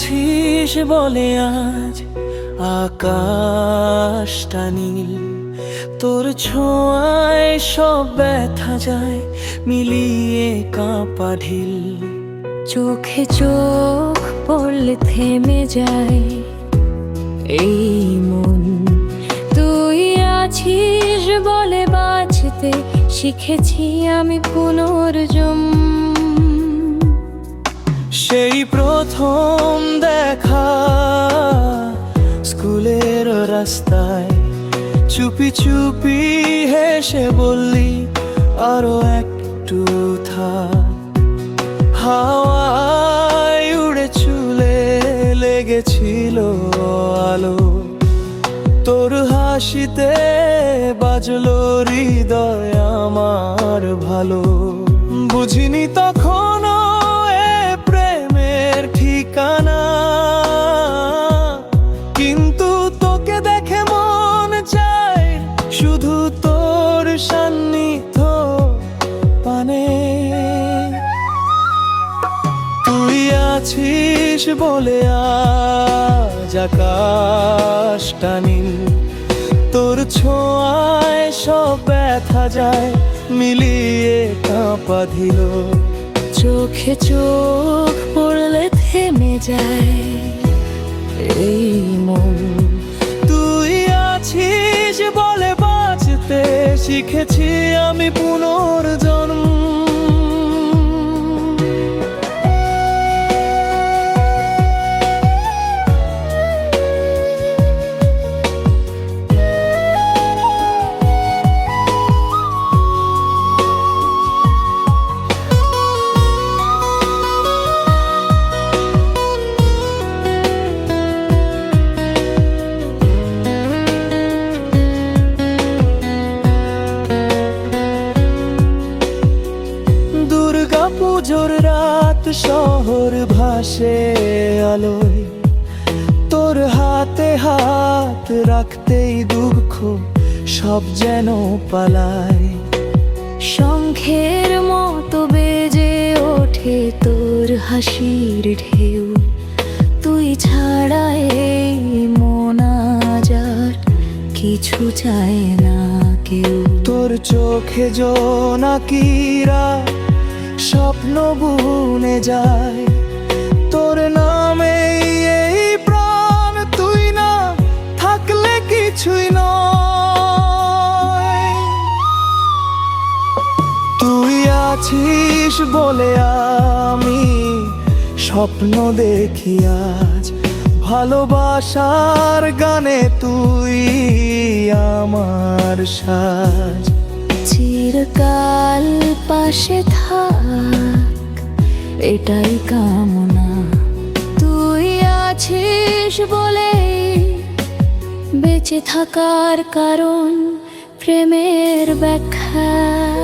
আছিস বলে আজ আকাশটা নীল। তোর ছোঁয়ায় সব ব্যথা যায়, মিলিয়ে কাঁপা ঢিল। চোখে চোখ পড়লে থেমে যায়। এই মন, তুই আছিস বলে বাঁচতে শিখেছি আমি পুনর্জম সেই প্রথম দেখা। স্কুলের রাস্তায় চুপি চুপি হেসে বললি, আরও একটু থাক। হাওয়ায় উড়ে চুলে লেগেছিল আলো। তোর হাসিতে বাজলো হৃদয় আমার ভালো। বুঝিনি তখনও শুধু তোর সান্নিধ্য পানে। তুই আছিস বলে আজ আকাশটা নীল। তোর ছোঁয়ায় সব ব্যথা যায়, মিলিয়ে কাঁপা দিল চোখে চোখ পড়লে থেমে যায়, এই মন শিখেছি আমি পুনর্জন্ম রাত শহর ভাসে আলোয়। তোর হাতে হাত রাখতেই দুঃখ সব যেন পালায়। শঙ্খের মতো বেজে ওঠে তোর হাসির ঢেউ। তুই ছাড়া এই মন আজ আর কিছু চায় না কেউ। তোর চোখে জোনাকিরা স্বপ্ন বুনে যায়। তোর নামে এই প্রাণ তুই না থাকলে কিছুই নয়। তুই আছিস বলে আমি স্বপ্ন দেখি আজ। ভালোবাসার গানে তুই আমার সাজ। চিরকাল পাশে থাক। এটাই কামনা। তুই আছিস বলে বেঁচে থাকার কারণ প্রেমের ব্যাখ্যা।